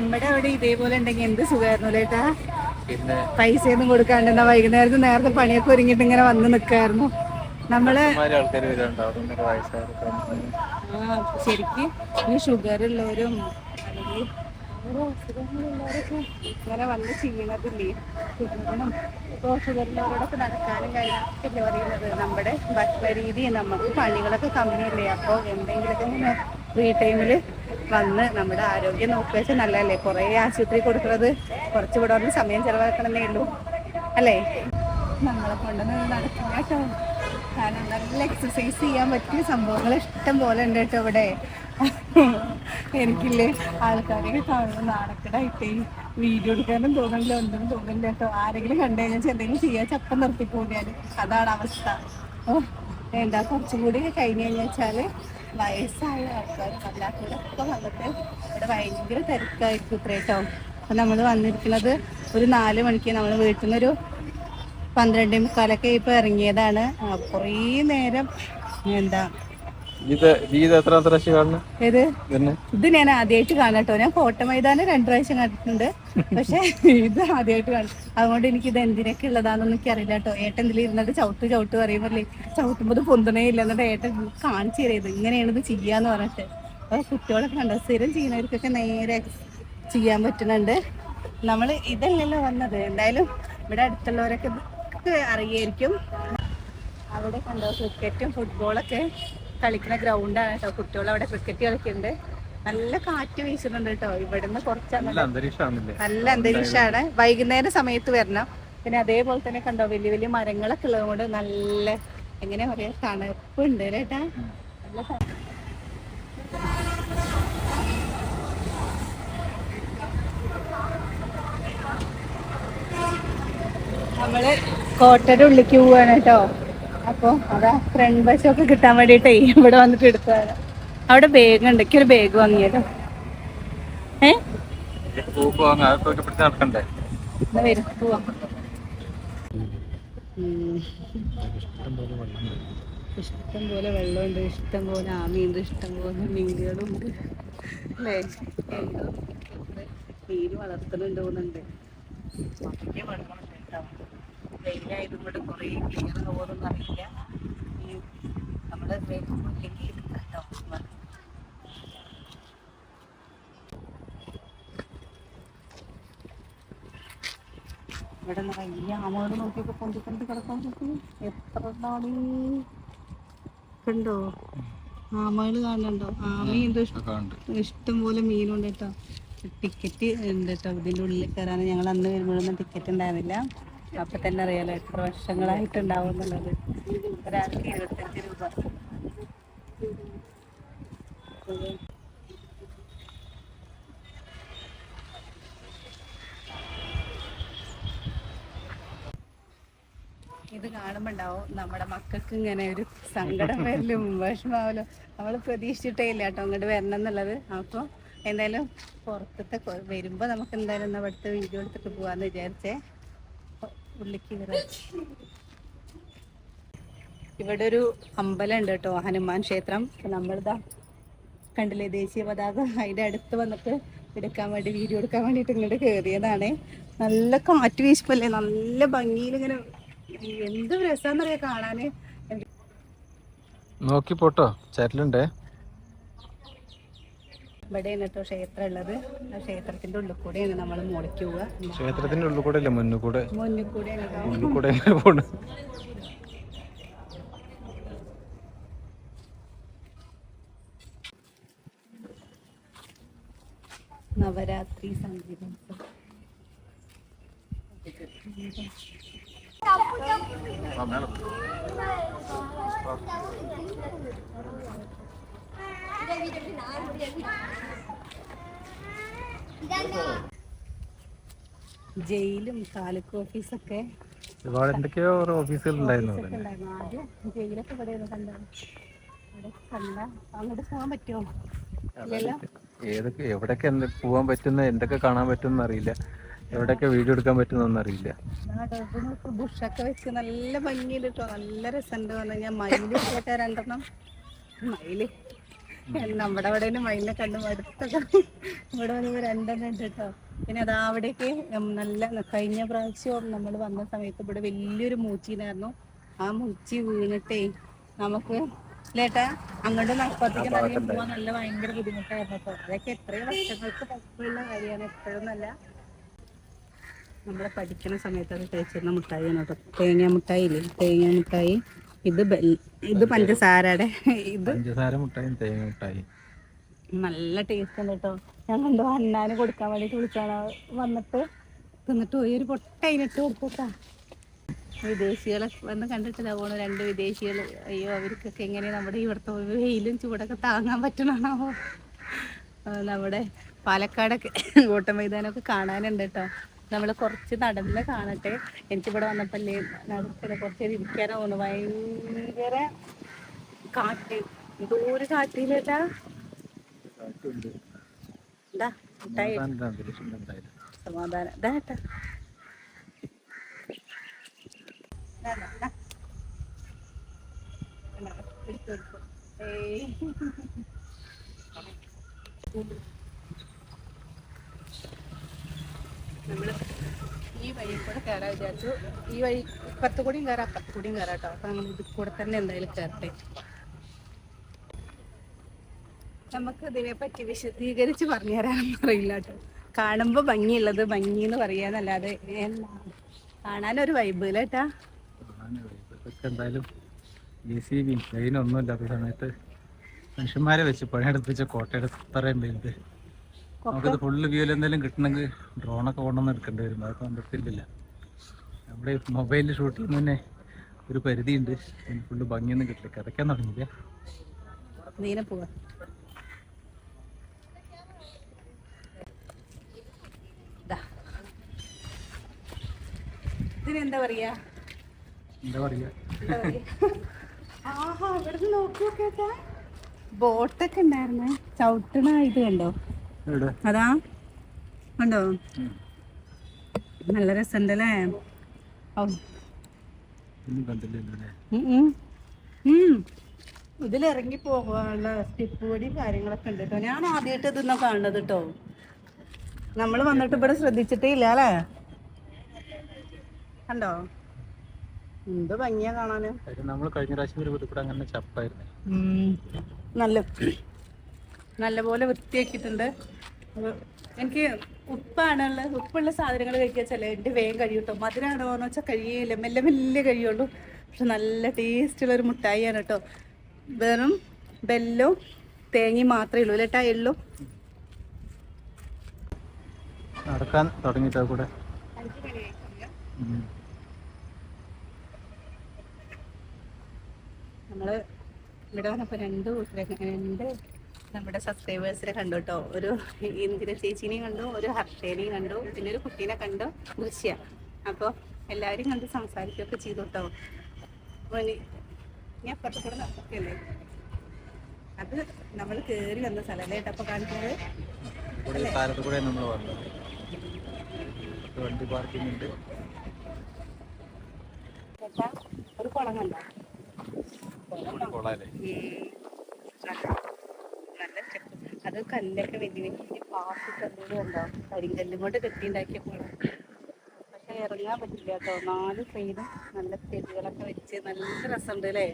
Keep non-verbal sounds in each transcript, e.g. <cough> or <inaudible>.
നമ്മുടെ അവിടെ ഇതേപോലെ ഉണ്ടെങ്കിൽ എന്ത് സുഖമായിരുന്നു ലേട്ടാ പൈസ ഒന്നും കൊടുക്കാണ്ട് എന്നാ വൈകുന്നേരത്ത് നേരത്തെ പണിയൊക്കെ ഒരുങ്ങിട്ട് ഇങ്ങനെ വന്ന് നിക്കായിരുന്നു നമ്മൾ ശരിക്കും ഈ ഷുഗർ ഉള്ളവരും ഇങ്ങനെ വന്ന് ചെയ്യണതില്ലേ ഷുഗറിനും ഇപ്പോൾ ഷുഗറിനോടൊക്കെ നടക്കാനും കാര്യങ്ങളൊക്കെ പറയുന്നത്? നമ്മുടെ ഭക്ഷണ രീതി നമുക്ക് പണികളൊക്കെ കമ്മിയല്ലേ? അപ്പോൾ എന്തെങ്കിലുമൊക്കെ ഇങ്ങനെ ഫ്രീ ടൈമിൽ വന്ന് നമ്മുടെ ആരോഗ്യം നോക്കുക നല്ലതല്ലേ? കുറേ ആശുപത്രി കൊടുക്കുന്നത് കുറച്ച് ഇവിടെ വന്ന് സമയം ചിലവാക്കണമെന്നേ ഉള്ളൂ. അല്ലേ? നമ്മളെ കൊണ്ടൊന്നും നടക്കില്ല കേട്ടോ. കാരണം നല്ല എക്സസൈസ് ചെയ്യാൻ പറ്റിയ സംഭവങ്ങൾ ഇഷ്ടം പോലെ ഉണ്ട് കേട്ടോ ഇവിടെ. എനിക്കില്ലേ ആൾക്കാരെയൊക്കെ കാണുമ്പോൾ നാണക്കടായിട്ട്. വീഡിയോ എടുക്കാനും തോന്നില്ല ഒന്നും തോന്നില്ല കേട്ടോ. ആരെങ്കിലും കണ്ടു കഴിഞ്ഞാൽ എന്തെങ്കിലും ചെയ്യാൻ ചപ്പം നിർത്തിപ്പോയാൽ അതാണ് അവസ്ഥ. ഓ എന്താ കുറച്ചും കൂടി കഴിഞ്ഞ് കഴിഞ്ഞാൽ വയസ്സായ ഭയങ്കര തിരക്കായിരിക്കും ഇത്രേട്ടോ അപ്പൊ നമ്മൾ വന്നിരിക്കുന്നത് ഒരു നാല് മണിക്ക് നമ്മൾ വീട്ടിൽ നിന്നൊരു പന്ത്രണ്ടേ മുക്കാലൊക്കെ ഇപ്പൊ ഇറങ്ങിയതാണ്. കുറേ നേരം എന്താ ഇത് ഞാൻ ആദ്യമായിട്ട് കാണട്ടോ. ഞാൻ കോട്ട മൈതാനം രണ്ടു പ്രാവശ്യം കണ്ടിട്ടുണ്ട്. പക്ഷെ ഇത് ആദ്യമായിട്ട് കാണും. അതുകൊണ്ട് എനിക്ക് ഇത് എന്തിനൊക്കെ ഉള്ളതാണെന്ന് എനിക്ക് അറിയില്ല കേട്ടോ. ഏട്ടൻ ഇതിൽ ഇരുന്നിട്ട് ചവിട്ട് ചവിട്ട് പറയുമ്പോഴേ ചവിട്ടുമ്പോൾ പൊന്തണേ ഇല്ല എന്നിട്ട് ഏട്ടൻ കാണിച്ചു തരുന്നത് ഇങ്ങനെയാണ് ഇത് ചെയ്യാന്ന് പറഞ്ഞിട്ട്. അപ്പൊ കുട്ടികളൊക്കെ കണ്ടോ? സ്ഥിരം ചെയ്യുന്നവർക്കൊക്കെ നേരെ ചെയ്യാൻ പറ്റുന്നുണ്ട്. നമ്മൾ ഇതല്ലല്ലോ വന്നത്. എന്തായാലും ഇവിടെ അടുത്തുള്ളവരൊക്കെ അറിയായിരിക്കും. അവിടെ കണ്ടോ? ക്രിക്കറ്റും ഫുട്ബോളൊക്കെ കളിക്കുന്ന ഗ്രൗണ്ടാണ് കേട്ടോ കുട്ടികൾ അവിടെ ക്രിക്കറ്റ് കളിക്കുന്നുണ്ട് നല്ല കാറ്റ് വീശുന്നുണ്ട് കേട്ടോ ഇവിടുന്ന് കുറച്ച് നല്ല അന്തരീക്ഷമാണ്. വൈകുന്നേരം സമയത്ത് വരണം. പിന്നെ അതേപോലെ തന്നെ കണ്ടോ വലിയ വലിയ മരങ്ങളൊക്കെ ഉള്ളതുകൊണ്ട് നല്ല എങ്ങനെ പറയാ തണുപ്പുണ്ട് കേട്ടാ നല്ല. നമ്മൾ കോട്ടയുടെ ഉള്ളിലേക്ക് പോവാണ് കേട്ടോ അപ്പൊ അതാ ഫ്രണ്ട് ഒക്കെ കിട്ടാൻ വേണ്ടിട്ടേ ഇവിടെ വന്നിട്ട് എടുത്തതാണ്. അവിടെ ബാഗ് ഉണ്ട്. എനിക്കൊരു ബാഗ് വാങ്ങിയല്ലോ ഏ. ഇഷ്ടം പോലെ വെള്ളമുണ്ട്. ഇഷ്ടം പോലെ ആമയുണ്ട് ഇഷ്ടം പോലെ മീനുകളുണ്ട്. അല്ലേ? എന്തോ? മീൻ വളർത്തുന്നുണ്ട് തോന്നുന്നുണ്ട് വലിയ വെയിലായതും കൊണ്ട് കുറേ ക്ലിയർ ആവുമെന്നൊന്നും അറിയില്ല. ഈ നമ്മുടെ ഇല്ലെങ്കിൽ എടുക്കാം കേട്ടോ ഇവിടെ നിറയെ ആമകൾ നോക്കിയപ്പോ പൊന്തിക്കൊണ്ട് കിടക്കാൻ നോക്കി എത്ര നാളീ? കണ്ടോ? ആമകൾ കാണുന്നുണ്ടോ? ആമയും എന്തോ ഇഷ്ടം പോലെ മീനുണ്ട് കേട്ടോ. ടിക്കറ്റ് ഉണ്ട് കേട്ടോ ഇതിന്റെ ഉള്ളിൽ കയറാൻ ഞങ്ങൾ അന്ന് വരുമ്പോഴൊന്നും ടിക്കറ്റ് ഉണ്ടായിരുന്നില്ല. അപ്പൊ തന്നെ അറിയാലോ എത്ര വർഷങ്ങളായിട്ടുണ്ടാവും എന്നുള്ളത്. ഒരാൾക്ക് ഇരുപത്തഞ്ച് രൂപ. ഇത് കാണുമ്പോ ഉണ്ടാവും നമ്മുടെ മക്കൾക്ക് ഇങ്ങനെ ഒരു സങ്കടം വരലും വിഷമാവലും നമ്മൾ പ്രതീക്ഷിച്ചിട്ടേ ഇല്ല കേട്ടോ അങ്ങോട്ട് വരണം എന്നുള്ളത്. അപ്പോൾ എന്തായാലും പുറത്തത്തെ വരുമ്പോൾ വരുമ്പോ നമുക്ക് എന്തായാലും അവിടുത്തെ വീഡിയോ എടുത്തിട്ട് പോവാന്ന് വിചാരിച്ചേ. ഉള്ളിക്ക് ഇവിടെ ഒരു അമ്പലം ഉണ്ട് കേട്ടോ ഹനുമാൻ ക്ഷേത്രം. നമ്മളിതാ കണ്ടില്ലേ ദേശീയ പതാക അതിന്റെ അടുത്ത് വന്നിട്ട് എടുക്കാൻ വേണ്ടി വീഡിയോ എടുക്കാൻ വേണ്ടിട്ട് ഇങ്ങോട്ട് കയറിയതാണ് നല്ല കാറ്റ് വീശിപ്പല്ലേ നല്ല ഭംഗിയിൽ ഇങ്ങനെ എന്ത് രസാന്നറിയാ കാണാന്. നോക്കി പോട്ടോ ചരലുണ്ടേ ഇവിടെയാണ് കേട്ടോ ക്ഷേത്രം ഉള്ളത്. ആ ക്ഷേത്രത്തിന്റെ ഉള്ളിൽ കൂടെയാണ് നമ്മൾ മുളയ്ക്ക് പോവുക. ക്ഷേത്രത്തിന്റെ ഉള്ളിൽ കൂടെ അല്ലേ? മുന്നിൽ കൂടെ. മുന്നിൽ കൂടെയാണ് മുന്നിൽ കൂടെ പോണ്? നവരാത്രി സംഗീതം. ജയിലും താലൂക്ക് ഓഫീസൊക്കെ ഒരുപാട് എന്തൊക്കെയോ ഓരോ ഉണ്ടായിരുന്നു ആദ്യം ജയിലൊക്കെ ഇവിടെ കണ്ട. അങ്ങോട്ട് പോകാൻ പറ്റുമോ? ഇല്ലല്ലോ. ഏതൊക്കെ എവിടൊക്കെ എന്ത് പോകാൻ പറ്റുന്ന എന്തൊക്കെ കാണാൻ പറ്റുമെന്ന് അറിയില്ല. എവിടെയൊക്കെ വീഡിയോ എടുക്കാൻ പറ്റുന്നൊന്നും അറിയില്ല. ബുഷൊക്കെ വെച്ച് നല്ല ഭംഗിയിൽ കേട്ടോ നല്ല രസമുണ്ട് പറഞ്ഞു കഴിഞ്ഞാൽ മയിൽ കേട്ടോ രണ്ടെണ്ണം. മയിൽ. നമ്മുടെ അവിടെ മയിലിനെ കണ്ടു മടുത്തൊക്കെ ഇവിടെ വന്ന് രണ്ടെണ്ണം ഉണ്ട് കേട്ടോ. പിന്നെ അതാ അവിടേക്ക് നല്ല കഴിഞ്ഞ പ്രാവശ്യം നമ്മൾ വന്ന സമയത്ത് ഇവിടെ വലിയൊരു മൂച്ചിന്നായിരുന്നു ആ മൂച്ചി വീണിട്ടേ നമുക്ക് ലേട്ടാ അങ്ങോട്ട് അപ്പുറത്തേക്ക് ഇറങ്ങി പോവാൻ നല്ല ഭയങ്കര ബുദ്ധിമുട്ടായിരുന്നു കേട്ടോ. അതൊക്കെ എത്രയോ വർഷങ്ങൾക്ക് പറ്റുള്ള കാര്യമാണ്. എപ്പോഴൊന്നല്ല നമ്മളെ പഠിക്കുന്ന സമയത്ത് അത് കഴിച്ചിരുന്ന മുട്ടായി കേട്ടോ. തേങ്ങ മുട്ടായി ഇല്ലേ? തേങ്ങ മുട്ടായി ഇത് ഇത് പഞ്ചസാരയുടെ. ഇത് പഞ്ചസാര മുട്ടായി തേങ്ങ മുട്ടായി. നല്ല ടേസ്റ്റ് ഉണ്ട് കേട്ടോ ഞാൻ കണ്ടു അന്നാന് കൊടുക്കാൻ വേണ്ടിട്ട് വിളിച്ചാണ് വന്നിട്ട് തിന്നിട്ട് പോയി. ഒരു പൊട്ട അതിനിട്ട് കൊടുത്തേക്കാ വിദേശികളെ വന്ന് കണ്ടിട്ടില്ല പോണു. രണ്ട് വിദേശികൾ. അയ്യോ അവർക്കൊക്കെ എങ്ങനെ നമ്മുടെ ഇവിടുത്തെ വെയിലും ചൂടൊക്കെ താങ്ങാൻ പറ്റണോ നമ്മുടെ പാലക്കാടൊക്കെ ഓട്ട മൈതാനമൊക്കെ കാണാനുണ്ട് കേട്ടോ നമ്മൾ കുറച്ച് നടന്ന് കാണട്ടെ. എനിക്കിവിടെ വന്നപ്പല്ലേ നടക്കില്ല കുറച്ച് നേരം ഇരിക്കാനാ തോന്നുന്നു. ഭയങ്കര കാറ്റ്. ദൂരെ എന്തായാലും സമാധാനം. ഇതാ കേട്ടാ. ദാ, ദാ, ദാ. ഇതാ, എടുത്തോ, എടുത്തോ. ഏയ്. നമ്മൾ ഈ വഴി കൂടെ കയറാൻ വിചാരിച്ചു. ഈ വഴി ഇപ്പുറത്ത് കൂടിയും കയറാം അപ്പുറത്ത് കൂടിയും കയറാം കേട്ടോ. അപ്പൊ നമ്മൾ ഇതിൽ കൂടെ തന്നെ എന്തായാലും കയറട്ടെ നമുക്ക് ഇതിനെ പറ്റി വിശദീകരിച്ച് പറഞ്ഞു തരാനൊന്നും അറിയില്ല കേട്ടോ. കാണുമ്പോൾ ഭംഗിയുള്ളത് ഭംഗി എന്ന് പറയാന്നല്ലാതെ കാണാനൊരു വൈബ് ഒന്നുമില്ലാത്ത എന്തായാലും ജെ ഒന്നും ഇല്ലാത്ത സമയത്ത് മനുഷ്യന്മാരെ വെച്ച് പണിയെടുപ്പിച്ച കോട്ടയുടെ ഇത്രയും വലുത്. നമുക്കിത് ഫുള്ള് വ്യൂവിൽ എന്തെങ്കിലും കിട്ടണമെങ്കിൽ ഡ്രോണൊക്കെ കൊണ്ടുവന്ന് എടുക്കേണ്ടി വരും. അതൊക്കെ കണ്ടിട്ടില്ല. നമ്മുടെ മൊബൈലിൽ ഷൂട്ട് ചെയ്യുന്നതന്നെ ഒരു പരിധിയുണ്ട്. ഫുള്ള് ഭംഗിയൊന്നും കിട്ടില്ല. കിടക്കാൻ തുടങ്ങിയില്ല. ഇതിനെന്താ പറയാ? എന്താ? ആഹാ ഇവിടുന്ന് ബോട്ടൊക്കെ ഉണ്ടായിരുന്നേ. ചവിട്ടണ ഇത് കണ്ടോ? അതാ. കണ്ടോ? നല്ല രസമുണ്ടല്ലേ. ഇതിലിറങ്ങി പോകാനുള്ള സ്റ്റെപ്പ് വഴിയും കാര്യങ്ങളൊക്കെ ഉണ്ട് കേട്ടോ ഞാൻ ആദ്യമായിട്ട് ഇതൊന്നും കാണുന്നത് കേട്ടോ നമ്മൾ വന്നിട്ട് ഇവിടെ ശ്രദ്ധിച്ചിട്ടേ ഇല്ല അല്ലേ? കണ്ടോ? എന്ത് ഭംഗിയാ കാണാന്. നമ്മൾ കഴിഞ്ഞ പ്രാവശ്യം ഒരു അങ്ങനെ ചപ്പായിരുന്നു. നല്ല നല്ലപോലെ വൃത്തിയാക്കിയിട്ടുണ്ട്. എനിക്ക് ഉപ്പാണുള്ള ഉപ്പുള്ള സാധനങ്ങൾ കഴിക്കാൻ ചില എന്റെ വേഗം കഴിയൂട്ടോ. മധുരമാണോ എന്ന് വെച്ചാൽ കഴിയില്ല മെല്ലെ മെല്ലെ കഴിയുള്ളൂ. പക്ഷെ നല്ല ടേസ്റ്റുള്ള ഒരു മുട്ടായിയാണ് കേട്ടോ. വെറും ബെല്ലോ തേങ്ങയും മാത്രമേ ഉള്ളൂ. ഇല്ലേട്ടാ എള്ളു? നടക്കാൻ തുടങ്ങിട്ടോ കൂടെ. നമ്മൾ ഇവിടെ വന്നപ്പോ രണ്ട് കൂട്ടരെ രണ്ട് നമ്മുടെ സബ്സ്ക്രൈബേഴ്സിനെ കണ്ടു കേട്ടോ ഒരു ഇന്ദിര ചേച്ചീനെയും കണ്ടു ഒരു ഹർഷേനെയും കണ്ടു പിന്നെ ഒരു കുട്ടീനെ കണ്ടു ദൃശ്യ. അപ്പോൾ എല്ലാവരും കണ്ട് സംസാരിക്കുകയൊക്കെ ചെയ്തു കേട്ടോ ഞാൻ പുറത്തുകൂടെ കൂടെ നടക്കല്ലേ? അത് നമ്മൾ കേറി വന്ന സ്ഥലമല്ലേ കേട്ടോ അപ്പോൾ കാണിക്കുന്നത്? വണ്ടി പാർക്കിംഗ് ഉണ്ട്. ഒരു കുളം കണ്ടോ? കുളം അത് കല്ലൊക്കെ വലിയ വലിയ പാസ് കല്ലുകൾ ഉണ്ടാവും കരിങ്കല്ലും കൊണ്ട് കെട്ടിണ്ടാക്കിയ പോലെ പക്ഷെ ഇറങ്ങാൻ പറ്റില്ല കേട്ടോ. നാല് സൈഡും നല്ല ചെടികളൊക്കെ വെച്ച് നല്ല രസമുണ്ട് അല്ലേ?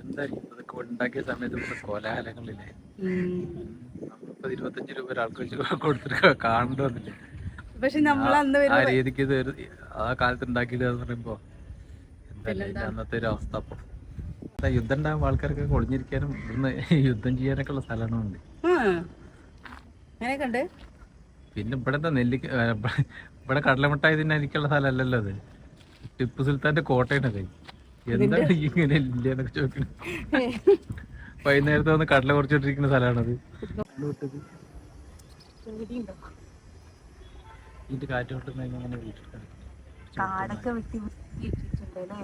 എന്താ ഇതൊക്കെ ഉണ്ടാക്കിയ സമയത്ത് ഇവിടെ കോലാഹലങ്ങളില്ലേ? നമ്മളിപ്പോ ഇരുപത്തഞ്ച് രൂപ ഒരാൾക്ക് വെച്ച് കൊടുത്തിട്ട് കാണേണ്ടതില്ലേ പക്ഷെ നമ്മൾ അന്ന് ആ രീതിക്ക് ആ കാലത്ത് പറയുമ്പോ അന്നത്തെ ഒരു അവസ്ഥ അപ്പൊ? യുദ്ധം ഉണ്ടാകുമ്പോൾ ആൾക്കാർക്ക് ഒളിഞ്ഞിരിക്കാനും ഇവിടുന്ന് <laughs> യുദ്ധം ചെയ്യാനൊക്കെ ഉള്ള സ്ഥലങ്ങളുണ്ട് പിന്നെ ഇവിടെ നെല്ലിക്ക ഇവിടെ കടലമുട്ടായി ഇവിടെ എനിക്കുള്ള സ്ഥലമല്ലല്ലോ അത്. ടിപ്പു സുൽത്താന്റെ കോട്ടയാണത് എന്താണ് ഇങ്ങനെ ഇല്ലെന്നൊക്കെ ചോദിക്കുന്നത് വൈകുന്നേരത്തെ വന്ന് കടല കുറച്ചിട്ടിരിക്കുന്ന സ്ഥലമാണത്. ഇത് ഇതിന്റെ കാറ്റ് വീട്ടിൽ കാടൊക്കെ. വെട്ടി വൃത്തിയിട്ടിട്ടുണ്ട് അല്ലേ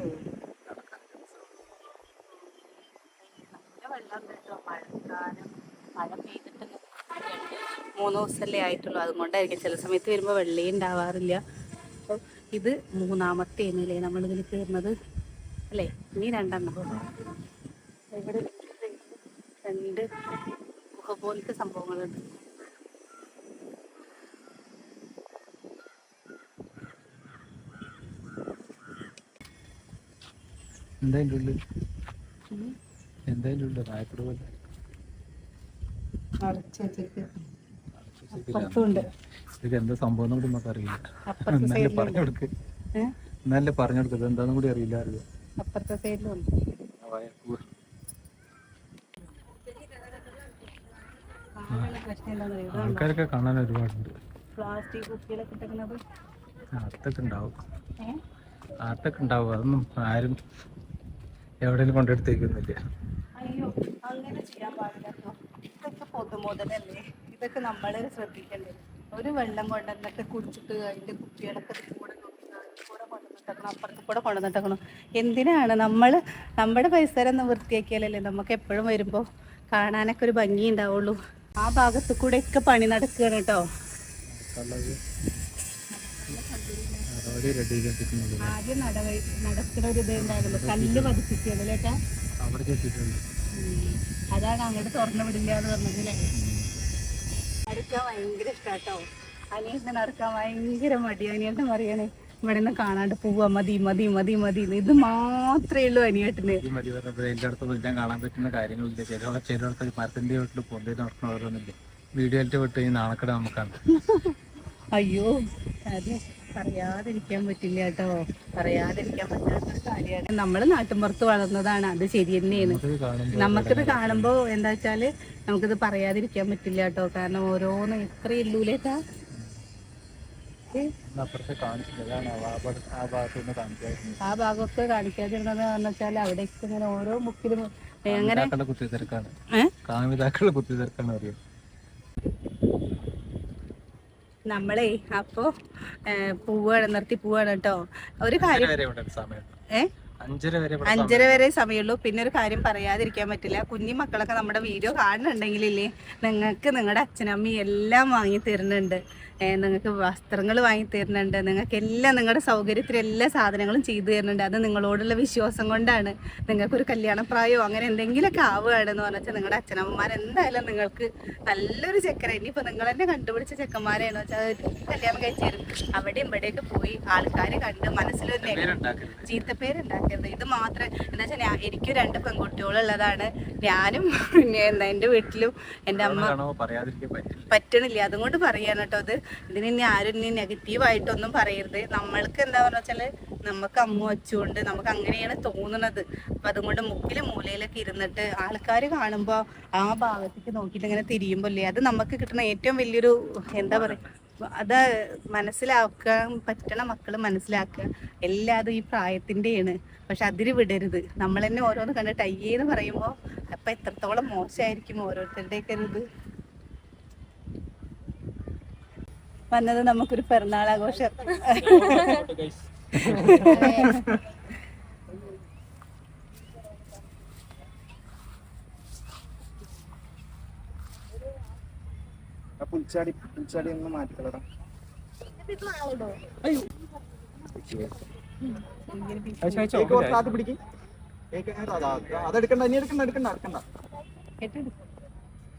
നല്ല വെള്ളം മൂന്ന് ദിവസമല്ലേ ആയിട്ടുള്ളൂ. അതുകൊണ്ടായിരിക്കും ചില സമയത്ത് വരുമ്പോൾ വെള്ളേ ഉണ്ടാവാറില്ല. അപ്പം ഇത് മൂന്നാമത്തെ അല്ലേ നമ്മളിതിൽ കയറുന്നത്? അല്ലേ? ഇനി രണ്ടെണ്ണം. ഇവിടെ രണ്ട് ഗുഹ പോലത്തെ സംഭവങ്ങളുണ്ട്. എന്താ ഉള്ളിൽ. എന്താ ഉണ്ട് റായപ്പൂർ പോലെ. ഇതൊക്കെ എന്താ സംഭവം കൂടി നമുക്ക് അറിയില്ല. എന്നാലേ പറഞ്ഞു കൊടുക്ക്. നല്ല എന്നാലേ പറഞ്ഞു കൊടുക്കുക എന്താന്നും കൂടി അറിയില്ല അറിയാം? അപ്പുറത്തെ? ആൾക്കാരൊക്കെ കാണാൻ ഒരുപാടുണ്ട്. പ്ലാസ്റ്റിക് കുപ്പികളൊക്കെ ഉണ്ടാവും. ഏഹ് അകത്തൊക്കെ ഉണ്ടാവും? അതൊന്നും ആരും എവിടെയും കൊണ്ടെടുത്തേക്കൊന്നുമില്ല അയ്യോ അങ്ങനെ ചെയ്യാൻ പാടില്ല ഇതൊക്കെ പൊതുമുതലല്ലേ. ഇതൊക്കെ നമ്മൾ ശ്രദ്ധിക്കണ്ടേ. ഒരു വെള്ളം കൊണ്ടുവന്നിട്ട് കുടിച്ചിട്ട് അതിന്റെ കുപ്പികളൊക്കെ കൂടെ കൂടെ കൊണ്ടുവന്നിട്ടേക്കണം അപ്പുറത്ത് കൂടെ കൊണ്ടുവന്നിട്ടേക്കണം. എന്തിനാണ് നമ്മൾ നമ്മുടെ പരിസരം ഒന്ന് വൃത്തിയാക്കിയാലല്ലേ നമുക്ക് എപ്പോഴും വരുമ്പോൾ കാണാനൊക്കെ ഒരു ഭംഗി ഉണ്ടാവുള്ളൂ. ആ ഭാഗത്ത് കൂടെ ഒക്കെ പണി നടക്കുകയാണ് കേട്ടോ ആദ്യം നടക്കുന്ന ഒരു ഇതുണ്ടായിരുന്നു. കല്ല് അവിടെ കെട്ടിയിട്ടുണ്ട്. അതാണ് അങ്ങോട്ട് തുറന്നു വിടില്ല എന്ന് പറഞ്ഞതിലേ നടക്കാൻ ഭയങ്കര ഇഷ്ടാട്ടോ. അനിയത്തിന് നടക്കാൻ ഭയങ്കര മടി അനിയന്റെ പറയണേ ഇവിടെ നിന്ന് കാണാണ്ട് പോവാ. മതി മതി മതി മതി. ഇത് മാത്രമേ ഉള്ളൂ അനിയേട്ടന്. എല്ലായിടത്തും കാണാൻ പറ്റുന്ന കാര്യങ്ങളില്ല. ചില ചിലയിടത്ത് മരത്തിന്റെ വീട്ടിൽ വീഡിയോയിലിട്ട് വിട്ട് നാണക്കട നമുക്കാണ്. <laughs> അയ്യോ അതെ. പറയാതിരിക്കാൻ പറ്റില്ല കേട്ടോ. പറയാതിരിക്കാൻ പറ്റാത്ത കാര്യമാണ്. നമ്മൾ നാട്ടിൻപുറത്ത് വളർന്നതാണ് അത് ശരി തന്നെയാണ്. നമുക്കിത് കാണുമ്പോൾ കാണുമ്പോ എന്താ വെച്ചാൽ നമുക്കിത് പറയാതിരിക്കാൻ പറ്റില്ല കേട്ടോ. കാരണം ഓരോന്ന് എത്ര ഇല്ലൂലേട്ടാ ആ ഭാഗമൊക്കെ കാണിക്കാതിരുന്നത് എന്ന് വെച്ചാൽ ഇങ്ങനെ ഓരോ മുക്കിലും അങ്ങനെ കാമിതാക്കളുടെ കുത്തി തിരക്കാണ് ഏ? കുത്തി തിരക്കാണ് അറിയാം നമ്മളെ അപ്പോ പോവാണ് നിർത്തി പോവാണ് കേട്ടോ. ഒരു കാര്യം ഏ? അഞ്ചര വരെ ഇവിടെ അഞ്ചര വരെ സമയമുള്ളൂ. പിന്നെ ഒരു കാര്യം പറയാതിരിക്കാൻ പറ്റില്ല. കുഞ്ഞു മക്കളൊക്കെ നമ്മുടെ വീഡിയോ കാണുന്നുണ്ടെങ്കിലില്ലേ നിങ്ങൾക്ക് നിങ്ങളുടെ അച്ഛനമ്മയും എല്ലാം വാങ്ങി തരുന്നുണ്ട്. നിങ്ങൾക്ക് വസ്ത്രങ്ങൾ വാങ്ങി തരുന്നുണ്ട്. നിങ്ങൾക്ക് എല്ലാം നിങ്ങളുടെ സൗകര്യത്തിൽ എല്ലാ സാധനങ്ങളും ചെയ്തു തരുന്നുണ്ട്. അത് നിങ്ങളോടുള്ള വിശ്വാസം കൊണ്ടാണ്. നിങ്ങൾക്കൊരു കല്യാണപ്രായോ അങ്ങനെ എന്തെങ്കിലുമൊക്കെ ആവുകയാണെന്ന് പറഞ്ഞാൽ നിങ്ങളുടെ അച്ഛനമ്മമാർ എന്തായാലും നിങ്ങൾക്ക് നല്ലൊരു ചെക്കനെ. ഇനിയിപ്പോൾ നിങ്ങൾ തന്നെ കണ്ടുപിടിച്ച ചെക്കന്മാരെയാണ് വെച്ചാൽ കല്യാണം കഴിച്ചു തരും. അവിടെയും ഇവിടെയൊക്കെ പോയി ആൾക്കാർ കണ്ട് മനസ്സിലൊരു ചീത്തപ്പേരുണ്ടാക്കരുത്. ഇത് മാത്രം എന്താ വെച്ചാൽ ഞാൻ എനിക്ക് രണ്ട് പെൺകുട്ടികളുള്ളതാണ്. ഞാനും പിന്നെ എന്താ എന്റെ വീട്ടിലും എന്റെ അമ്മ പറ്റണില്ല. അതുകൊണ്ട് പറയാണ് കേട്ടോ ഇത് ഇതിന് ഇനി ആരും ഇനി നെഗറ്റീവായിട്ടൊന്നും പറയരുത്. നമ്മൾക്ക് എന്താ പറയുക വെച്ചാൽ നമുക്ക് അമ്മ വെച്ചുകൊണ്ട് നമുക്ക് അങ്ങനെയാണ് തോന്നുന്നത്. അപ്പൊ അതുകൊണ്ട് മുക്കിൽ മൂലയിലൊക്കെ ഇരുന്നിട്ട് ആൾക്കാർ കാണുമ്പോൾ ആ ഭാഗത്തേക്ക് നോക്കിയിട്ട് ഇങ്ങനെ തിരിയുമ്പോൾ അല്ലേ അത് നമുക്ക് കിട്ടുന്ന ഏറ്റവും വലിയൊരു എന്താ പറയുക അത് മനസ്സിലാക്കാൻ പറ്റണ മക്കൾ മനസ്സിലാക്കുക. എല്ലാതും ഈ പ്രായത്തിന്റെയാണ് പക്ഷെ അതിര് വിടരുത്. നമ്മൾ തന്നെ ഓരോന്ന് കണ്ടിട്ട് അയ്യേന്ന് പറയുമ്പോൾ അപ്പം എത്രത്തോളം മോശമായിരിക്കും ഓരോരുത്തരുടെയൊക്കെ ഒരു ഇത്. വന്നത് നമുക്കൊരു പിറന്നാൾ ആഘോഷം. അതെടുക്കണ്ട ഇനി എടുക്കണ്ട എടുക്കണ്ട എടുക്കണ്ട.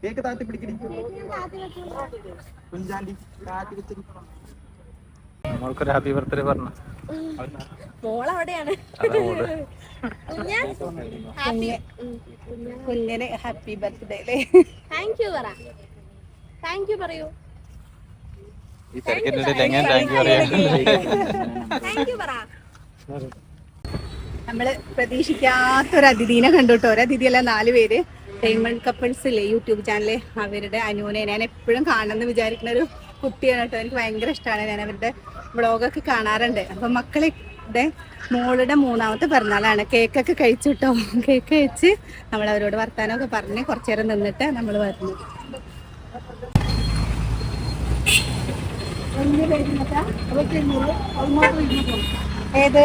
കേക്ക് താത്തി പിടിക്കടി കുഞ്ചാണ്ടി താത്തി വെച്ചിരി നമ്മൾക്കൊരു ഹാപ്പി ബർത്ത്ഡേ പറഞ്ഞു. കുഞ്ഞിന് ഹാപ്പി ബർത്ത്ഡേ അല്ലേ? താങ്ക് യു പറ. താങ്ക് യു പറയൂ. ഈ എങ്ങനെ താങ്ക് യു നമ്മൾ പ്രതീക്ഷിക്കാത്തൊരു അതിഥീനെ കണ്ടു കേട്ടോ. ഒരു നാല് പേര്. ഡയമണ്ട് കപ്പിൾസ് ഇല്ലേ യൂട്യൂബ് ചാനൽ അവരുടെ അനുവിനെ ഞാൻ എപ്പോഴും കാണണമെന്ന് വിചാരിക്കുന്ന ഒരു കുട്ടിയാണ് കേട്ടോ. എനിക്ക് ഭയങ്കര ഇഷ്ടമാണ്. ഞാൻ അവരുടെ വ്ളോഗൊക്കെ കാണാറുണ്ട്. അപ്പൊ മക്കളെ മോളുടെ മൂന്നാമത്തെ പിറന്നാളാണ്. കേക്കൊക്കെ കഴിച്ചു കേട്ടോ. കേക്ക് കഴിച്ച് നമ്മൾ അവരോട് വർത്താനമൊക്കെ പറഞ്ഞ് കുറച്ചു നേരം നിന്നിട്ട് നമ്മൾ വരുന്നു. ഏത്?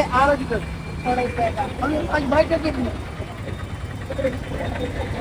അവിടെ ഇട്ടേക്കാം.